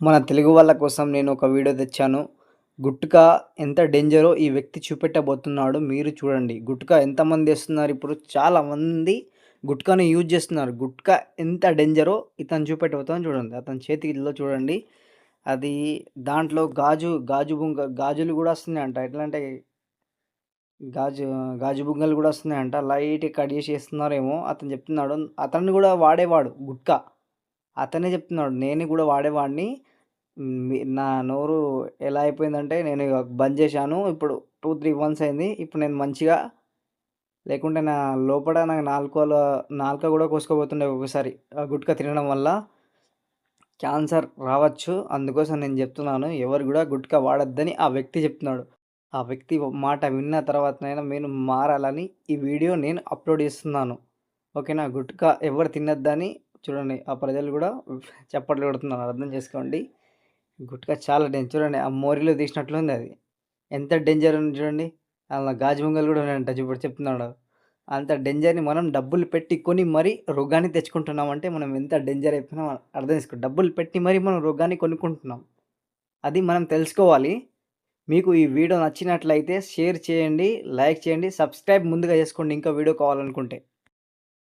మన తెలుగు వాళ్ళ కోసం నేను ఒక వీడియో తెచ్చాను. గుట్కా ఎంత డేంజరో ఈ వ్యక్తి చూపెట్టబోతున్నాడు. మీరు చూడండి. గుట్కా ఎంతమంది వేస్తున్నారు ఇప్పుడు చాలామంది గుట్కాను యూజ్ చేస్తున్నారు. గుట్కా ఎంత డేంజరో ఇతను చూపెట్టబోతుందని చూడండి. అతని చేతిలో చూడండి. అది దాంట్లో గాజు గాజు బుంగ గాజులు కూడా వస్తున్నాయంట. ఎట్లా అంటే గాజు గాజు బుంగలు కూడా వస్తున్నాయంట. లైట్‌గా కట్ చేసి వేస్తున్నారేమో అతను చెప్తున్నాడు. అతను కూడా వాడేవాడు గుట్కా. అతనే చెప్తున్నాడు. నేను కూడా వాడేవాడిని. నా నోరు ఎలా అయిపోయిందంటే నేను బంద్ చేశాను. ఇప్పుడు 2, 3 మంత్స్ అయింది. ఇప్పుడు నేను మంచిగా లేకుంటే నా లోపల నాకు నాలుకలో నాలుక కూడా కోసుకోబోతుండే ఒకసారి ఆ గుట్కా తినడం వల్ల క్యాన్సర్ రావచ్చు. అందుకోసం నేను చెప్తున్నాను. ఎవరు కూడా గుట్కా వాడొద్దని ఆ వ్యక్తి చెప్తున్నాడు. ఆ వ్యక్తి మాట విన్న తర్వాతనైనా నేను మారాలని ఈ వీడియో నేను అప్‌లోడ్ చేస్తున్నాను. ఓకేనా? గుట్కా ఎవరు తినొద్దని చూడండి. ఆ ప్రజలు కూడా చప్పట్లు కొడుతున్నారు. అర్థం చేసుకోండి. గుట్కా చాలా డేంజర్ చూడండి. ఆ మోరీలో తీసినట్లుంది అది. ఎంత డేంజర్ ఉంది చూడండి. అలా గాజు బొంగలు కూడా ఉన్నాయంట ఇప్పుడు చెప్తున్నాడు. అంత డేంజర్‌ని మనం డబ్బులు పెట్టి కొని మరీ రోగాన్ని తెచ్చుకుంటున్నామంటే మనం ఎంత డేంజర్ అయిపోయినామో అర్థం చేసుకో డబ్బులు పెట్టి మరీ మనం రోగాన్ని కొనుక్కుంటున్నాం. అది మనం తెలుసుకోవాలి. మీకు ఈ వీడియో నచ్చినట్లయితే షేర్ చేయండి, లైక్ చేయండి, సబ్స్క్రైబ్ ముందుగా చేసుకోండి ఇంకా వీడియో కావాలనుకుంటే.